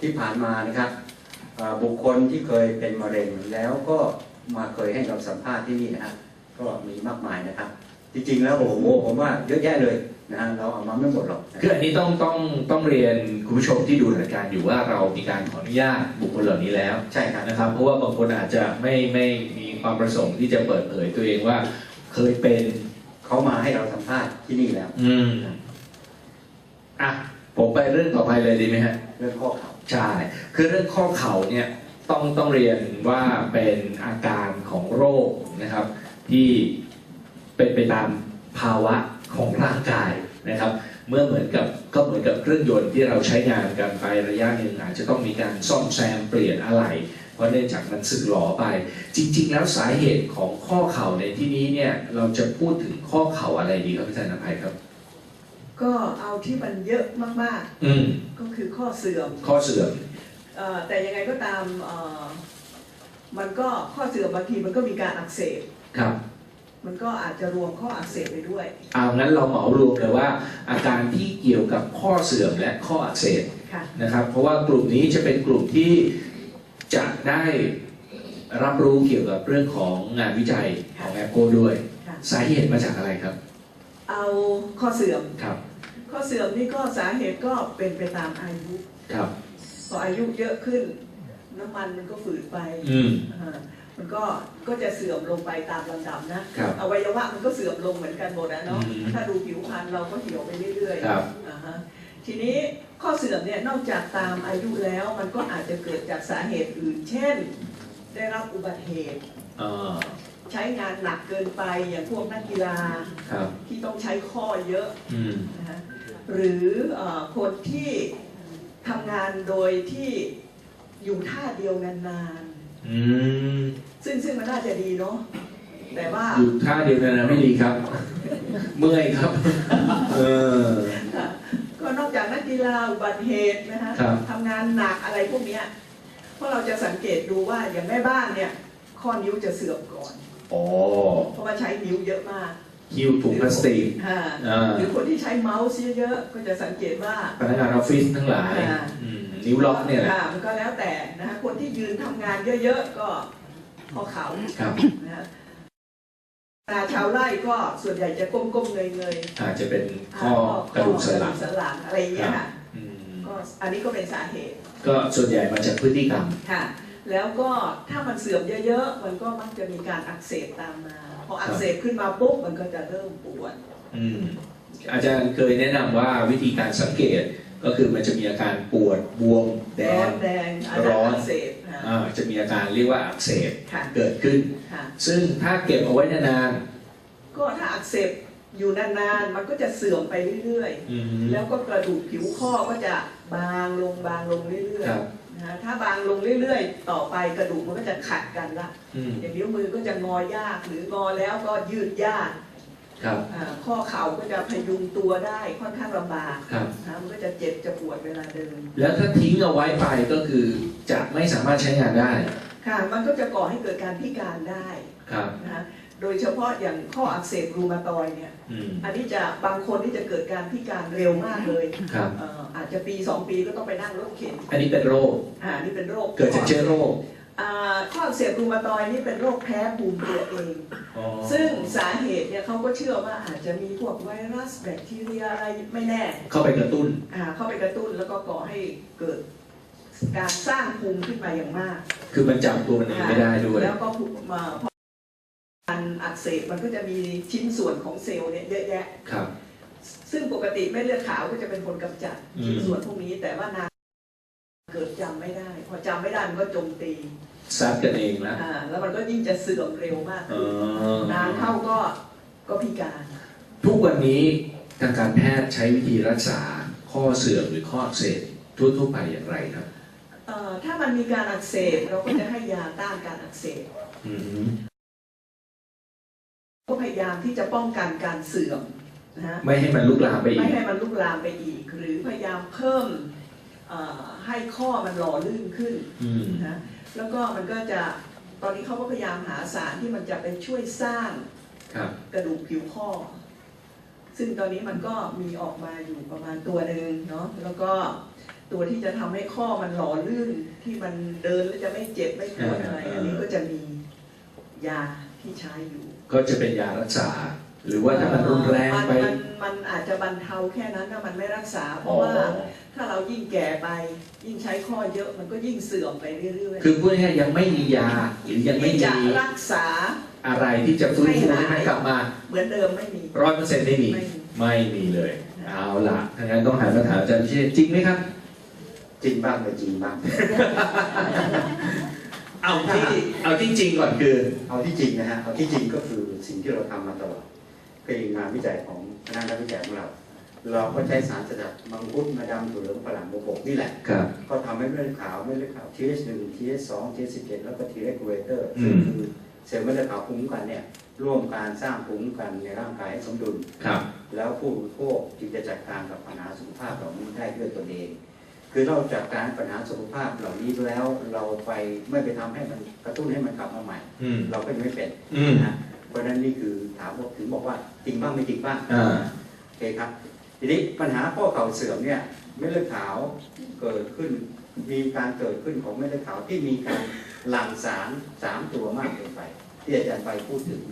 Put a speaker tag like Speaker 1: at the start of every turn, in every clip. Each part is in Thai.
Speaker 1: ที่ผ่านมานะครับอ่าบุคคลที่เคยเป็นมะเร็งแล้วก็มาเคยให้เราสัมภาษณ์ที่นี่นะฮะก็มีมากมายนะครับ จริงๆแล้วโอ้โหผมว่าเยอะแยะเลยนะฮะเราเอามาไม่หมดหรอกนะ
Speaker 2: คืออันนี้ต้องต้องต้องเรียนคุณผู้ชมที่ดูรายการอยู่ว่าเรามีการขออนุญาตบุคคลเหล่านี้แล้ว
Speaker 1: ใช่ครับ
Speaker 2: นะครับ เพราะว่าบางคนอาจจะไม่ไม่มีความประสงค์ที่จะเปิดเผยตัวเองว่าเคยเป็น
Speaker 1: เขามาให้เราสัมภาษณ์ที่นี่แล้ว
Speaker 2: อืมอะผมไปเรื่องต่อไปเลยดีไหมฮะ
Speaker 1: เรื่องข้อเข่า
Speaker 2: ใช่ คือเรื่องข้อเข่าเนี่ยต้องต้องเรียนว่าเป็นอาการของโรคนะครับ ที่เป็นไปตามภาวะของร่างกายนะครับ เมื่อเหมือนกับก็เหมือนกับเครื่องยนต์ที่เราใช้งานกันไประยะหนึ่งอาจจะต้องมีการซ่อมแซมเปลี่ยนอะไหล่เพราะเนื่องจากมันสึกหลอไป จริง ๆ แล้วสาเหตุของข้อเข่าในที่นี้เนี่ยเราจะพูดถึงข้อเข่าอะไรดีครับอาจารย์นภัยครับ
Speaker 3: ก็เอาที่มันเยอะมาก
Speaker 2: อืม
Speaker 3: ๆ ก็คือข้อเสื่อม
Speaker 2: ข้อเสื่อม
Speaker 3: เอ่อแต่ยังไงก็ตามเอ่อมันก็ข้อเสื่อมบางทีมันก็มีการอักเสบ
Speaker 2: ครับ
Speaker 3: มันก็อาจจะรวมข้ออักเสบไปด้วย
Speaker 2: เอางั้นเราเหมารวมเลยว่า อาการที่เกี่ยวกับข้อเสื่อมและข้ออักเสบ
Speaker 3: ค่ะ
Speaker 2: นะครับ เพราะว่ากลุ่มนี้จะเป็นกลุ่มที่จะได้รับรู้เกี่ยวกับเรื่องของงานวิจัยของแอปโกด้วย
Speaker 3: ค่ะ
Speaker 2: สาเหตุมาจากอะไรครับ
Speaker 3: เอาข้อเสื่อม
Speaker 2: ครับ
Speaker 3: ข้อเสื่อมนี่ก็สาเหตุก็เป็นไปตามอายุ
Speaker 2: ครับ
Speaker 3: พออายุเยอะขึ้น น้ำมันมันก็ฝืดไป
Speaker 2: อืม
Speaker 3: อ่ามันก็ก็จะเสื่อมลงไปตามลำดับนะ
Speaker 2: ครับ
Speaker 3: อวัยวะมันก็เสื่อมลงเหมือนกันหมดนะเนาะ
Speaker 2: อืม
Speaker 3: ถ้าดูผิวพรรณเราก็เหี่ยวไปเรื่อยๆ
Speaker 2: ครับ
Speaker 3: อ่าฮะทีนี้ข้อเสื่อมเนี่ยนอกจากตามอายุแล้วมันก็อาจจะเกิดจากสาเหตุอื่น เช่น ได้รับอุบัติเหตุ
Speaker 2: อ่า
Speaker 3: ใช้งานหนักเกินไปอย่างพวกนักกีฬา
Speaker 2: ครับ
Speaker 3: ที่ต้องใช้ข้อเยอะ
Speaker 2: อืม
Speaker 3: นะฮะ หรือเออคนที่ทำงานโดยที่อยู่ท่าเดียวนาน
Speaker 2: อืม
Speaker 3: ๆซึ่งซึ่งมันน่าจะดีเนาะแต่ว่า
Speaker 2: อยู่ท่าเดียวกันนะไม่ดีครับ เมื่อยครับเออ
Speaker 3: ก็นอกจากนักกีฬาอุบัติเหตุนะฮะ
Speaker 2: ครับ
Speaker 3: ทำงานหนักอะไรพวกเนี้ยเพราะเราจะสังเกตดูว่าอย่างแม่บ้านเนี่ยข้อนิ้วจะเสื่อมก่อน
Speaker 2: อ๋อ
Speaker 3: เพราะว่าใช้นิ้วเยอะมาก
Speaker 2: คิวถุงพลาสติก
Speaker 3: อ่า
Speaker 2: อ่า
Speaker 3: หรือคนที่ใช้เมาส์เยอะๆก็จะสังเกตว่า
Speaker 2: พนักงานออฟฟิศทั้งหลาย
Speaker 3: อ่า
Speaker 2: อืมนิ้วล็อกเนี่ยแหละ
Speaker 3: ค่ะมันก็แล้วแต่นะฮะคนที่ยืนทำงานเยอะๆก็ข้อเข่า
Speaker 2: ครับ
Speaker 3: นะฮะนาชาวไร่ก็ส่วนใหญ่จะก้มๆเงยๆ
Speaker 2: อาจจะเป็น
Speaker 3: อ่า
Speaker 2: ข้อกระดูกสันหลัง
Speaker 3: สันหลังอะไรอย่างเงี้ยค่ะ
Speaker 2: อืม
Speaker 3: ก็อันนี้ก็เป็นสาเหตุ
Speaker 2: ก็ส่วนใหญ่มาจากพฤติกรรม
Speaker 3: ค่ะ แล้วก็ถ้ามันเสื่อมเยอะๆ มันก็มักจะมีการอักเสบตามมา พออักเสบขึ้นมาปุ๊บมันก็จะเริ่มปวด
Speaker 2: อืมอาจารย์เคยแนะนำว่าวิธีการสังเกตก็คือมันจะมีอาการปวดบวมแด
Speaker 3: ร้องนแดงอันนั้น
Speaker 2: ร้อน
Speaker 3: อักเสบค่ะ
Speaker 2: อ่าจะมีอาการเรียกว่าอักเสบ
Speaker 3: ค่ะ
Speaker 2: เกิดขึ้น
Speaker 3: ค่ะ
Speaker 2: ซึ่งถ้าเก็บเอาไว้นาน
Speaker 3: ก็ถ้าอักเสบอยู่นานๆ มันก็จะเสื่อมไปเรื่อย
Speaker 2: ๆอืม
Speaker 3: ๆแล้วก็กระดูกผิวข้อก็จะบางลงบางลงเรื่อย
Speaker 2: ครับ
Speaker 3: ๆ นะฮะถ้าบางลงเรื่อยๆ ต่อไปกระดูกมันก็จะขัดกันละ
Speaker 2: อืม
Speaker 3: อย่างนิ้วมือก็จะงอยาก หรืองอแล้วก็ยืดยาก
Speaker 2: ครับ
Speaker 3: อ่าข้อเข่าก็จะพยุงตัวได้ค่อนข้างลำบาก
Speaker 2: ครับ
Speaker 3: นะมันก็จะเจ็บจะปวดเวลาเดิน
Speaker 2: แล้วถ้าทิ้งเอาไว้ไปก็คือจะไม่สามารถใช้งานได้
Speaker 3: ค่ะ มันก็จะก่อให้เกิดการพิการได้
Speaker 2: ครับ
Speaker 3: นะฮะ โดยเฉพาะอย่างข้ออักเสบรูมาตอยด์เนี่ย
Speaker 2: อืม
Speaker 3: อันนี้จะบางคนที่จะเกิดการพิการเร็วมากเลย
Speaker 2: ครับ
Speaker 3: เอ่ออาจจะปีสองปีก็ต้องไปนั่งรถเข็น
Speaker 2: อันนี้เป็นโรค
Speaker 3: อ่านี่เป็นโรค
Speaker 2: เกิดจากเชื้อโรค
Speaker 3: อ่าข้ออักเสบรูมาตอยด์นี่เป็นโรคแพ้ภูมิตัวเอง
Speaker 2: อ๋อ
Speaker 3: ซึ่งสาเหตุเนี่ยเขาก็เชื่อว่าอาจจะมีพวกไวรัสแบคทีเรียอะไรไม่แน่
Speaker 2: เข้าไปกระตุ้น
Speaker 3: อ่าเข้าไปกระตุ้นแล้วก็ก่อให้เกิดการสร้างภูมิขึ้นมาอย่างมาก
Speaker 2: คือมันจับตัวมันเองไม่ได้ด้วย
Speaker 3: แล้วก็ภูมิมาพอการ อักเสบมันก็จะมีชิ้นส่วนของเซลล์เนี่ยเยอะแยะ
Speaker 2: ครับ
Speaker 3: ซึ่งปกติเม็ดเลือดขาวก็จะเป็นคนกำจัด
Speaker 2: อืม
Speaker 3: ชิ้นส่วนพวกนี้แต่ว่านานเกิดจำไม่ได้ พอจำไม่ได้มันก็โจมตี
Speaker 2: ซัดกันเองนะ
Speaker 3: อ่าแล้วมันก็ยิ่งจะเสื่อมเร็วมาก
Speaker 2: เอ
Speaker 3: ขึ้น
Speaker 2: อนา
Speaker 3: นเข้าก็ก็พิการ
Speaker 2: ทุกวันนี้ทางการแพทย์ใช้วิธีรักษาข้อเสื่อมหรือข้ออักเสบทั่วๆไปอย่างไรครับ
Speaker 3: เอ่อถ้ามันมีการอักเสบเราก็จะให้ยาต้านการอักเสบ
Speaker 2: อืม
Speaker 3: ก็พยายามที่จะป้องกันการเสื่อมนะฮะ
Speaker 2: ไม่ให้มันลุกลามไปอี
Speaker 3: ไม่
Speaker 2: ก
Speaker 3: ให้มันลุกลามไปอีก หรือพยายามเพิ่มเอ่อให้ข้อมันหล่อลื่นขึ้น
Speaker 2: อืม
Speaker 3: นะแล้วก็มันก็จะตอนนี้เขาก็พยายามหาสารที่มันจะไปช่วยสร้าง
Speaker 2: ครับ
Speaker 3: กระดูกผิวข้อ ซึ่งตอนนี้มันก็มีออกมาอยู่ประมาณตัวหนึ่งเนาะแล้วก็ตัวที่จะทำให้ข้อมันหล่อลื่นที่มันเดินแล้วจะไม่เจ็บไม่ปวดอะไร
Speaker 2: อ่า
Speaker 3: อันนี้ก็จะมียาที่ใช้อยู่
Speaker 2: ก็จะเป็นยารักษา หรือว่าถ้ามันรุนแรง
Speaker 3: มัน
Speaker 2: ไป
Speaker 3: มันมันอาจจะบรรเทาแค่นั้นนะมันไม่รักษา เพ
Speaker 2: อ๋อ
Speaker 3: ราะว่าถ้าเรายิ่งแก่ไป ยิ่งใช้ข้อเยอะมันก็ยิ่งเสื่อมไปเรื่อยๆ
Speaker 2: คือพูดง่ายๆยังไม่มียาหรือยังไม่
Speaker 3: ที่จะ
Speaker 2: มี
Speaker 3: รักษา
Speaker 2: อะไรที่จะฟื้นฟูให้มันกลับมา
Speaker 3: เหมือนเดิมไม่มี
Speaker 2: ร้อยเปอร์เซ็นต์ไม่มี
Speaker 3: ไม่มี
Speaker 2: ไม่มีเลย เอาล่ะถ้างั้นต้องหาคำถามอาจารย์พิเชษจริงไหมครับ
Speaker 1: จริงบ้างไม่จริงบ้าง
Speaker 2: เอาที่เอาที่จริงก่อนคือ
Speaker 1: เอาที่จริงนะฮะเอาที่จริงก็คือสิ่งที่เราทำมาตลอดคืองานวิจัยของคณะนักวิจัยของเรา เราก็ใช้สารสกัดมังคุดมาดำถั่วเหลืองฝรั่งโบกนี่แหละ
Speaker 2: ครับ
Speaker 1: ก็ทำให้เม็ดเลือดขาวเม็ดเลือดขาว TH1 TH2 TH17 แล้วก็ T regulator
Speaker 2: อื
Speaker 1: ซึ่ง
Speaker 2: ม
Speaker 1: คือเซลล์เม็ดเลือดขาวภูมิคุ้มกันเนี่ยร่วมการสร้างภูมิคุ้มกันในร่างกายให้สมดุล
Speaker 2: ครับ
Speaker 1: แล้วผู้บริโภคจึงจะจัดการกับปัญหาสุขภาพเหล่านี้ได้ด้วยตนเอง คือเราจัดการปัญหาสุขภาพเหล่านี้แล้วเราไปไม่ไปทำให้มันกระตุ้นให้มันกลับมาใหม่
Speaker 2: อืม
Speaker 1: เราก็จะไม่เป็น
Speaker 2: อืม
Speaker 1: นะเพราะฉะนั้นนี่คือถามว่าถึงบอกว่าจริงบ้างไม่จริงบ้าง
Speaker 2: อ่า
Speaker 1: โอเคครับ ทีนี้ปัญหาข้อเข่าเสื่อมเนี่ยเม็ดเลือดขาวเกิดขึ้น มีการเกิดขึ้นของเม็ดเลือดขาวที่มีการหลั่งสารสามตัวมากเกินไป ที่อาจารย์ไปพูดถึง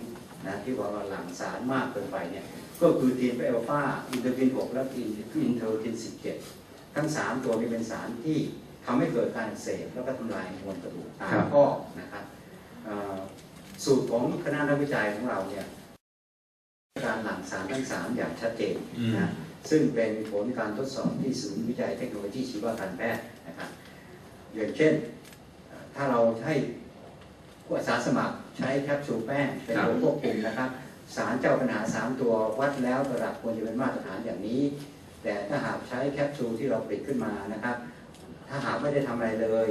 Speaker 1: นะที่ว่าหลั่งสารมากเกินไปเนี่ยก็คือทีนเอลฟาอินเตอร์กิน6และอินอินเทอร์กิน17 ทั้ง3ตัวนี้เป็นสารที่ทำให้เกิดการอักเสพแล้วก็ทำลายมวลกระดูกตาม
Speaker 2: ครับ
Speaker 1: ข้อนะครับเอ่อสูตรของคณะนักวิจัยของเราเนี่ยการหลั่งสารทั้งสามอย่างชัดเจน
Speaker 2: อืม
Speaker 1: นะซึ่งเป็นผลการทดสอบที่ศูนย์วิจัยเทคโนโลยีชีวการแพทย์นะครับอย่างเช่นเอ่อถ้าเราให้ผู้อาสาสมัครใช้แคปซูลแป้งเป็น
Speaker 2: ครับ
Speaker 1: ตัวควบคุมนะครับ สารเจ้าปัญหา 3 ตัววัดแล้วระดับควรจะเป็นมาตรฐานอย่างนี้ แต่ถ้าหากใช้แคปซูลที่เราผลิตขึ้นมานะครับ ถ้าหากไม่ได้ทำอะไรเลย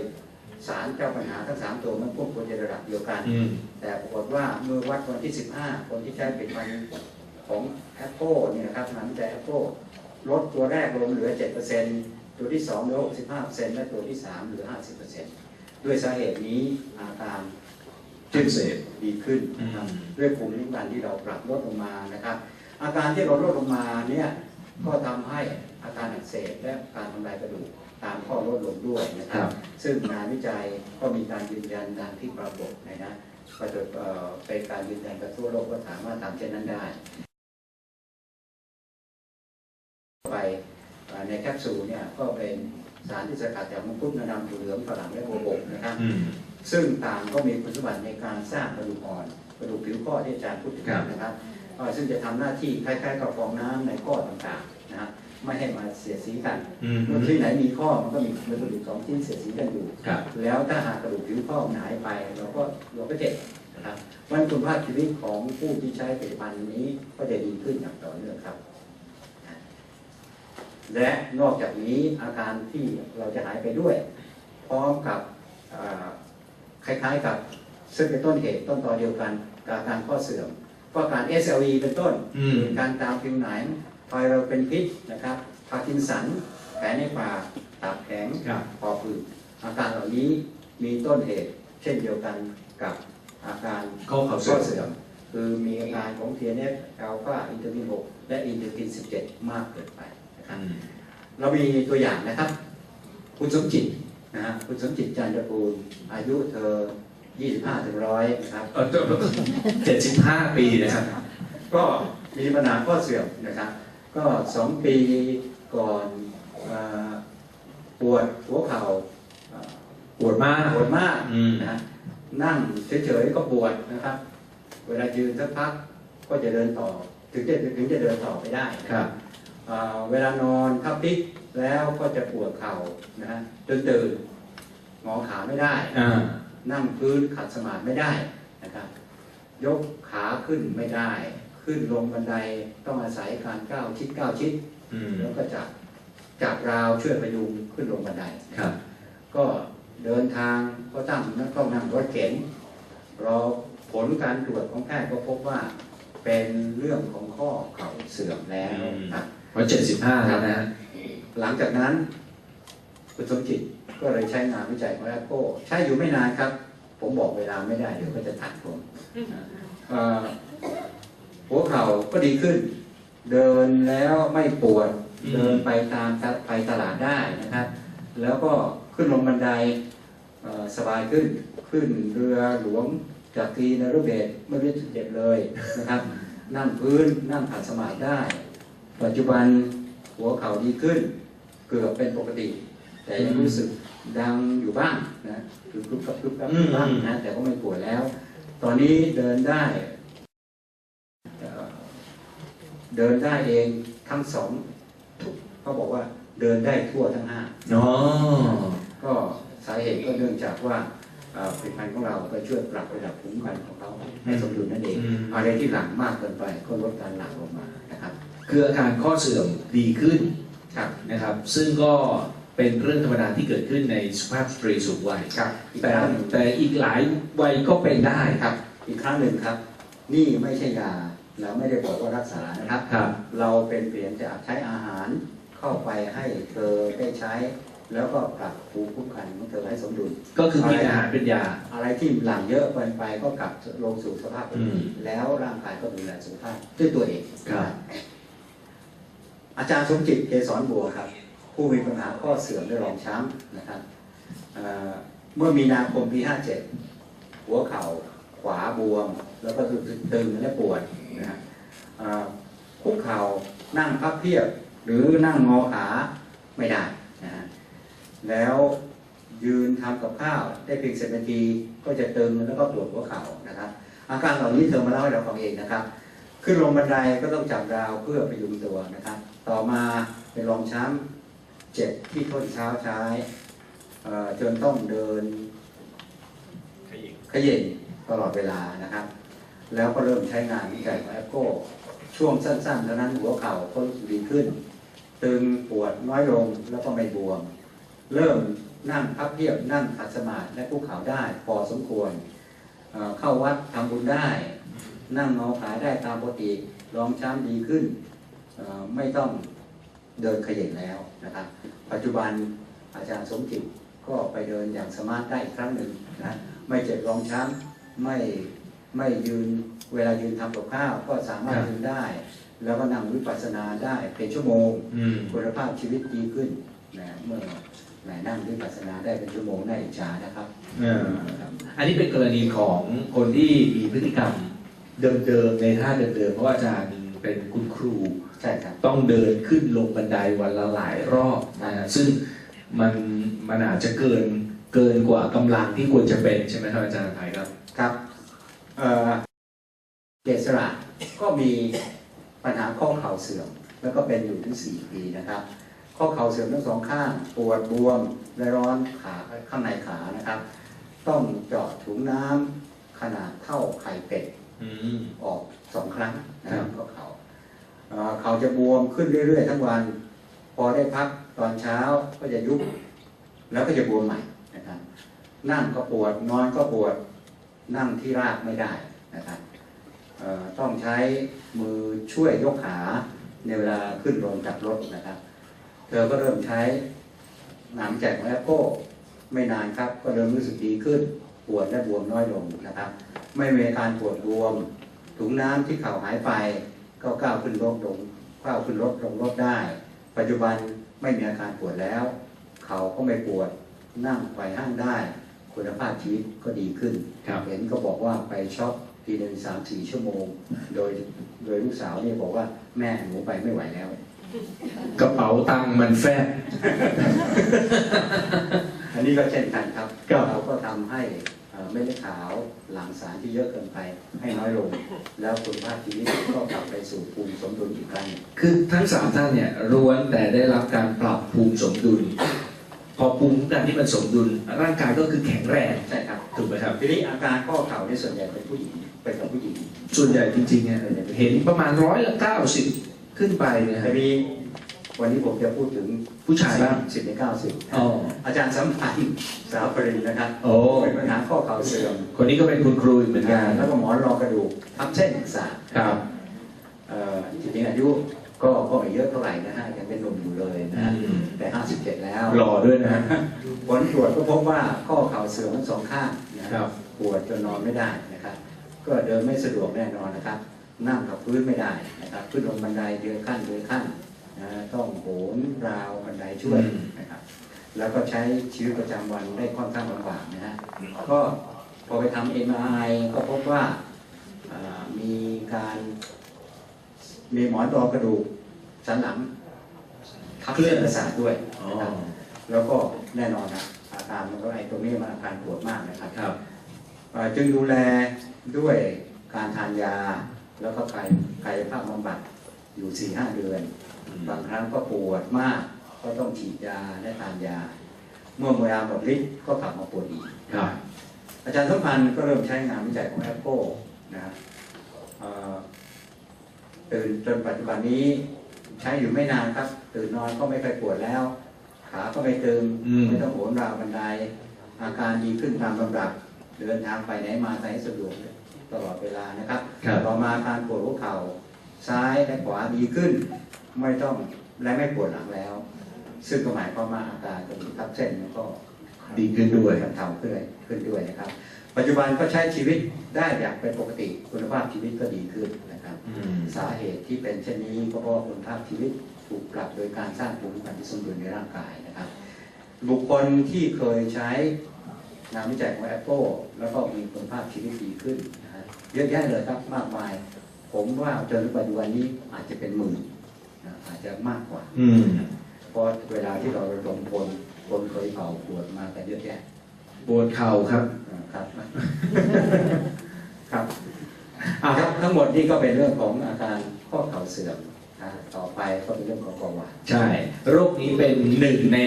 Speaker 1: สารเจ้าปัญหาทั้ง 3 ตัวมันพวกควรจะระดับเดียวกัน
Speaker 2: อืม
Speaker 1: แต่ปรากฏว่าเมื่อวัดวันที่ 15 คนที่ใช้ผลิตภัณฑ์ของ Apple เนี่ยนะครับงานวิจัย Apple ลดตัวแรกลงเหลือ 7%ตัวที่ 2 เหลือ 65%และตัวที่ 3 เหลือ 50%ด้วยสาเหตุนี้อาการ
Speaker 2: จิ้มเสพ
Speaker 1: ดีขึ้นนะครับ
Speaker 2: อืม
Speaker 1: ด้วยภูมิคุ้มกันที่เราปรับลดลงมานะครับ อาการที่เราลดลงมาเนี่ย ก็ทำให้อาการอักเสบและการทำลายกระดูกตามข้อลดลงด้วยนะค
Speaker 2: ครั
Speaker 1: รับ
Speaker 2: บ
Speaker 1: ซึ่งงานวิจัยก็มีการยืนยันตามที่ปรากฏในนะประจุเอ่อเป็นการยืนยันกับทั่วโลกว่าสามารถทำเช่นนั้นได้ ไปเอ่อในแคปซูลเนี่ยก็เป็นสารที่สกัดจากมังคุดงาดำถั่วเหลืองฝรั่งและโบวบกนะครับ
Speaker 2: อืม
Speaker 1: ซึ่งต่างก็มีคุณสมบัติในการสร้างกระดูกอ่อนกระดูกผิวข้อที่อาจารย์พูดถึง
Speaker 2: ครับ
Speaker 1: นะครับเอ่อ ซึ่งจะทำหน้าที่คล้ายๆกับฟองน้ำในข้อต่างๆนะครับไม่ให้มาเสียดสีกัน
Speaker 2: อืม
Speaker 1: เมื่อที่ไหนมีข้อมันก็มีกระดูกสองชิ้นเสียดสีกันอยู่
Speaker 2: ครับ
Speaker 1: แล้วถ้าหากกระดูกผิวข้อหายไปเราก็เราก็เจ็บนะครับวันคุณภาพชีวิตของผู้ที่ใช้ผลิตภัณฑ์นี้ก็จะดีขึ้นอย่างต่อเนื่องครับ และนอกจากนี้อาการที่เราจะหายไปด้วย พร้อมกับเอ่อคล้ายๆกับซึ่งเป็นต้นเหตุต้นตอเดียวกันกับอาการข้อเสื่อม ก็อาการ SLE เป็นต้น
Speaker 2: อืม
Speaker 1: การตามผิวหนังไฟเราเป็นพิษนะครับพาร์กินสันแผลในปากตับแข็ง
Speaker 2: ครับ
Speaker 1: คอผืดอาการเหล่านี้มีต้นเหตุ เช่นเดียวกันกับอาการ
Speaker 2: ข้อเข่า
Speaker 1: ข้อ
Speaker 2: เสื่อม
Speaker 1: เสื่อมคือมีอาการของ TNF อัลฟาอินเตอร์กิน6และอินเตอร์กิน17 มากเกินไปนะครับ
Speaker 2: อืม
Speaker 1: เรามีตัวอย่างนะครับ คุณสมจิตนะฮะคุณสมจิตจันทกูลอายุเธอ 25ถึงร้อยนะครับ
Speaker 2: เออเจ็ดสิบห้าปีนะครับ
Speaker 1: ก็มีปัญหาข้อเสื่อมนะครับ ก็สองปีก่อนเอ่อปวดหัวเข่าเอ่อ
Speaker 2: ปวดมาก
Speaker 1: ปวดมาก
Speaker 2: อืม
Speaker 1: นะนั่งเฉยๆก็ปวดนะครับ เวลายืนสักพักก็จะเดินต่อ ถึงจะถึงจะเดินต่อไปได้นะครับเอ่อเวลานอนทับพลิกแล้วก็จะปวดเข่านะฮะจนตื่นงอขาไม่ได้
Speaker 2: อ่า
Speaker 1: นั่งพื้นขัดสมาธิไม่ได้นะครับ ยกขาขึ้นไม่ได้ ขึ้นลงบันไดต้องอาศัยการก้าวชิดก้าวชิด
Speaker 2: อืม
Speaker 1: แล้วก็จับจับราวช่วยพยุงขึ้นลงบันได
Speaker 2: ครับ
Speaker 1: ก็เดินทางก็ตั้งนักต้องนั่งรถเข็นรอผลการตรวจของแพทย์ก็พบว่าเป็นเรื่องของข้อเข่าเสื่อมแล้วครับ
Speaker 2: เพราะเจ็ดสิบห้าแล้วนะฮะ
Speaker 1: หลังจากนั้นคุณสมจิต ก็เลยใช้งานวิจัยของแอปโก้ใช้อยู่ไม่นานครับ ผมบอกเวลาไม่ได้เดี๋ยวก็จะตัดผมเอ่อหัวเข่าก็ดีขึ้น เดินแล้วไม่ปวด
Speaker 2: อืม
Speaker 1: เดินไปตามตะไปตลาดได้นะครับ แล้วก็ขึ้นลงบันไดเอ่อสบายขึ้นขึ้นเรือหลวงจากกรีนรเบศไม่รู้สึกเจ็บเลยนะครับ นั่งพื้นนั่งขัดสมาธิได้ ปัจจุบันหัวเข่าดีขึ้น เกือบเป็นปกติ แต่ยังรู้สึก ดังอยู่บ้างนะคือกรุบกรับกรุบกรับอยู่บ้างนะแต่ก็ไม่ปวดแล้ว ตอนนี้เดินได้เอ่อเดินได้เองทั้งสองทุกเขาบอกว่าเดินได้ทั่วทั้งห้า
Speaker 2: อ๋อ
Speaker 1: ก็สาเหตุก็เนื่องจากว่าเอ่อผลิตภัณฑ์ของเราไปช่วยปรับระดับภูมิคุ้มกันของเขาให้สมดุลนั่นเอง
Speaker 2: อืม
Speaker 1: อะไรที่หลังมากเกินไปก็ลดการหลังลงมานะครับ
Speaker 2: คืออาการข้อเสื่อมดีขึ้น
Speaker 1: ครับ
Speaker 2: นะครับ ซึ่งก็ เป็นเรื่องธรรมดาที่เกิดขึ้นในสุภาพสตรีสูงวัย
Speaker 1: ครับอีก
Speaker 2: แต่
Speaker 1: ครั้งหนึ่ง
Speaker 2: แต่อีกหลายวัยก็เป็นได้
Speaker 1: ครับ อีกครั้งหนึ่งครับ นี่ไม่ใช่ยาเราไม่ได้บอกว่ารักษานะครับ
Speaker 2: ครับ
Speaker 1: เราเป็นเปลี่ยนจากใช้อาหารเข้าไปให้เธอได้ใช้ แล้วก็ปรับภูมิคุ้มกันของเธอให้สมดุล
Speaker 2: ก็คือกินอาหารเป็นยา
Speaker 1: อะไรที่หลังเยอะเกินไปก็กลับลงสู่สภาพปกติ
Speaker 2: อืม
Speaker 1: แล้วร่างกายก็ดูแลสุขภาพด้วยตัวเอง
Speaker 2: ครับ
Speaker 1: อาจารย์สมจิตเกษรบัวครับ ผู้มีปัญหาข้อเสื่อมและรองช้ำนะครับเมื่อมีนาคมปี 57 หัวเข่าขวาบวม แล้วก็รู้สึกตึงและปวดนะฮะคุกเข่านั่งพับเพียบหรือนั่งงอขาไม่ได้นะฮะแล้วยืนทำกับข้าวได้เพียงสิบนาทีก็จะตึงแล้วก็ปวดหัวเข่านะครับ อาการเหล่านี้เธอมาเล่าให้เราฟังเองนะครับ ขึ้นลงบันไดก็ต้องจับราวเพื่อพยุงตัวนะครับ ต่อมาเป็นรองช้ำ เจ็บที่ท้นเช้าใช้เอ่อจนต้องเดินขยิงตลอดเวลานะครับ แล้วก็เริ่มใช้งานวิจัยของแอปโก้ช่วงสั้นๆเท่านั้นหัวเข่าก็รู้สึกดีขึ้น ตึงปวดน้อยลงแล้วก็ไม่บวม เริ่มนั่งพับเพียบนั่งขัดสมาธิและคุกเข่าได้พอสมควรเอ่อเข้าวัดทำบุญได้ นั่งงอขาได้ตามปกติรองช้ำดีขึ้นเอ่อไม่ต้อง เดินเขย่งแล้วนะครับ ปัจจุบันอาจารย์สมจิตก็ไปเดินอย่างสมาร์ทได้อีกครั้งหนึ่งนะไม่เจ็บรองช้ำไม่ไม่ยืนเวลายืนทำกับข้าวก็สามารถ
Speaker 2: ครับ
Speaker 1: ยืนได้ แล้วก็นั่งวิปัสสนาได้เป็นชั่วโมง
Speaker 2: อืม
Speaker 1: คุณภาพชีวิตดีขึ้นนะเมื่อแหมนั่งวิปัสสนาได้เป็นชั่วโมงน่าอิจฉานะครับ
Speaker 2: อ่าอันนี้เป็นกรณีของคนที่มีพฤติกรรมเดิมๆในท่าเดิมๆเพราะว่าอาจารย์เป็นคุณครู
Speaker 1: ใช่ครับ
Speaker 2: ต้องเดินขึ้นลงบันไดวันละหลายรอบนะฮะซึ่งมันมันอาจจะเกินเกินกว่ากำลังที่ควรจะเป็นใช่ไหมครับอาจารย์ไทยครับ
Speaker 1: ครับเอ่อเกษระก็มีปัญหาข้อเข่าเสื่อมแล้วก็เป็นอยู่ถึง4ปีนะครับ ข้อเข่าเสื่อมทั้งสองข้างปวดบวมและร้อนขาข้างในขานะครับ ต้องเจาะถุงน้ำขนาดเท่าไข่เป็ด
Speaker 2: อืม
Speaker 1: ออกสองครั้งนะค
Speaker 2: ครั
Speaker 1: รับบข้อเข่า เขาจะบวมขึ้นเรื่อยๆทั้งวัน พอได้พักตอนเช้าก็จะยุบแล้วก็จะบวมใหม่นะครับนั่งก็ปวดนอนก็ปวดนั่งที่รากไม่ได้นะครับต้องใช้มือช่วยยกขาในเวลาขึ้นลงจากรถนะครับ เธอก็เริ่มใช้หนามแจกของแอปโก้ไม่นานครับ ก็เริ่มรู้สึกดีขึ้นปวดและบวมน้อยลงนะครับ ไม่มีการปวดบวมถุงน้ำที่เข่าหายไป ก็ก้าวขึ้นรถลงก้าวขึ้นรถลงรถได้ ปัจจุบันไม่มีอาการปวดแล้ว เข่าก็ไม่ปวดนั่งไขว่ห้างได้ คุณภาพชีวิตก็ดีขึ้น
Speaker 2: ครับ
Speaker 1: เห็นก็บอกว่าไปช็อปทีหนึ่งสามสี่ชั่วโมง โดยโดยลูกสาวเนี่ยบอกว่าแม่หนูไปไม่ไหวแล้ว
Speaker 2: กระเป๋าตังค์มันแฟบ
Speaker 1: อันนี้ก็เช่นกันครับ
Speaker 2: ครับ
Speaker 1: เราก็ทำให้ เอ่อเม็ดเลือดขาวหลั่งสารที่เยอะเกินไปให้น้อยลง แล้วคุณภาพชีวิตก็กลับไปสู่ภูมิสมดุลอีกครั้งหนึ่ง
Speaker 2: คือทั้งสามท่านเนี่ยล้วนแต่ได้รับการปรับภูมิสมดุล พอภูมิคุ้มกันที่มันสมดุล ร่างกายก็คือแข็งแรง
Speaker 1: ใช่ครับ
Speaker 2: ถูกไหมครับ
Speaker 1: ทีนี้อาการข้อเข่าในยส่วนใหญ่เป็นผู้หญิงเป็นกับผู้หญิง
Speaker 2: ส่วนใหญ่จริงๆเนี่ยเห็นประมาณร้อยละเก้าสิบขึ้นไปนะค
Speaker 1: แต่
Speaker 2: รับ
Speaker 1: มี วันนี้ผมจะพูดถึง
Speaker 2: ผู้ชายบ้าง
Speaker 1: สิบในเก้าสิบ
Speaker 2: อ๋อ
Speaker 1: อาจารย์สัมพันธ์สาวปรินนะครับ
Speaker 2: โอ้
Speaker 1: เป็นปัญหาข้อเข่าเสื่อม
Speaker 2: คนนี้ก็เป็นคุณครูอีกเหมือนกัน
Speaker 1: แล้วก็หมอนรองกระดูกทับเส้นประสาท
Speaker 2: ครับ
Speaker 1: เอ่อจริงๆอายุก็ก็ไม่เยอะเท่าไหร่นะฮะยังเป็นหนุ่มอยู่เลยนะฮะ
Speaker 2: อืม
Speaker 1: แต่57แล้ว
Speaker 2: หล่อด้วยนะฮะ
Speaker 1: ผลตรวจก็พบว่าข้อเข่าเสื่อมทั้งสองข้างนะค
Speaker 2: ครั
Speaker 1: รับบปวดจนนอนไม่ได้นะครับ ก็เดินไม่สะดวกแน่นอนนะครับนั่งกับพื้นไม่ได้นะครับขึ้นลงบันไดเดือนขั้นเดือนขั้น นะต้องโหนราวบันไดช่วย
Speaker 2: อืม
Speaker 1: นะครับ แล้วก็ใช้ชีวิตประจำวันได้ค่อนข้างลำบากนะฮะก็พอไปทำ MRI ก็พบว่าอ่ามีการมีหมอนรองกระดูกสันหลังทับเส้นประสาทด้วย
Speaker 2: อ๋อ
Speaker 1: นะครับแล้วก็แน่นอนนะอาการมันก็ไอ้ตรงนี้มันอาการปวดมากนะครับ
Speaker 2: ครับ
Speaker 1: อ่าจึงดูแลด้วยการทานยาแล้วก็กายกายภาพบำบัด อยู่4ี่ห้าเดือน บางครั้งก็ปวดมาก ก็ต้องฉีดยาและทานยา เมื่อเวลาหมดฤทธิ์ก็กลับมาปวดอีก
Speaker 2: ครับ
Speaker 1: อาจารย์สมพันธ์ก็เริ่มใช้งานวิจัยของแอปโก้นะครับเอ่อตื่นจนปัจจุบันนี้ใช้อยู่ไม่นานครับ ตื่นนอนก็ไม่ค่อยปวดแล้ว ขาก็ไม่ตึง
Speaker 2: อืม
Speaker 1: ไม่ต้องโหนราวบันได อาการดีขึ้นตามลำดับ เดินทางไปไหนมาไหนสะดวกตลอดเวลานะครับ
Speaker 2: ครับ
Speaker 1: ต่อมาการปวดหัวเข่า ซ้ายและขวาดีขึ้น ไม่ต้องและไม่ปวดหลังแล้ว ซึ่งก็หมายความว่าอาการกระดูกทับเส้นมันก็
Speaker 2: ดีขึ้นด้วย
Speaker 1: บรรเทาขึ้นขึ้นด้วยนะครับ ปัจจุบันก็ใช้ชีวิตได้อย่างเป็นปกติคุณภาพชีวิตก็ดีขึ้นนะครับ
Speaker 2: อืม
Speaker 1: สาเหตุที่เป็นเช่นนี้ก็เพราะว่าคุณภาพชีวิตถูกปรับโดยการสร้างภูมิคุ้มกันที่สมดุลในร่างกายนะครับ บุคคลที่เคยใช้งานวิจัยของ Apple แล้วก็มีคุณภาพชีวิตดีขึ้นนะฮะเยอะแยะเลยครับมากมาย ผมว่าจนถึงปัจจุบันนี้อาจจะเป็นหมื่นนะอาจจะมากกว่า
Speaker 2: อืม
Speaker 1: เพราะเวลาที่เราระดมพลคนเคยเผาปวดมากันเยอะแยะ
Speaker 2: ปวดเข่าครับ
Speaker 1: อ่าครับ ครับอ่าครับทั้งหมดนี่ก็เป็นเรื่องของอาการข้อเข่าเสื่อมนะต่อไปก็เป็นเรื่องของเบาหวาน
Speaker 2: ใช่ โรคนี้เป็นหนึ่งใน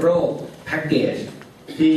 Speaker 2: โรคแพ็กเกจที่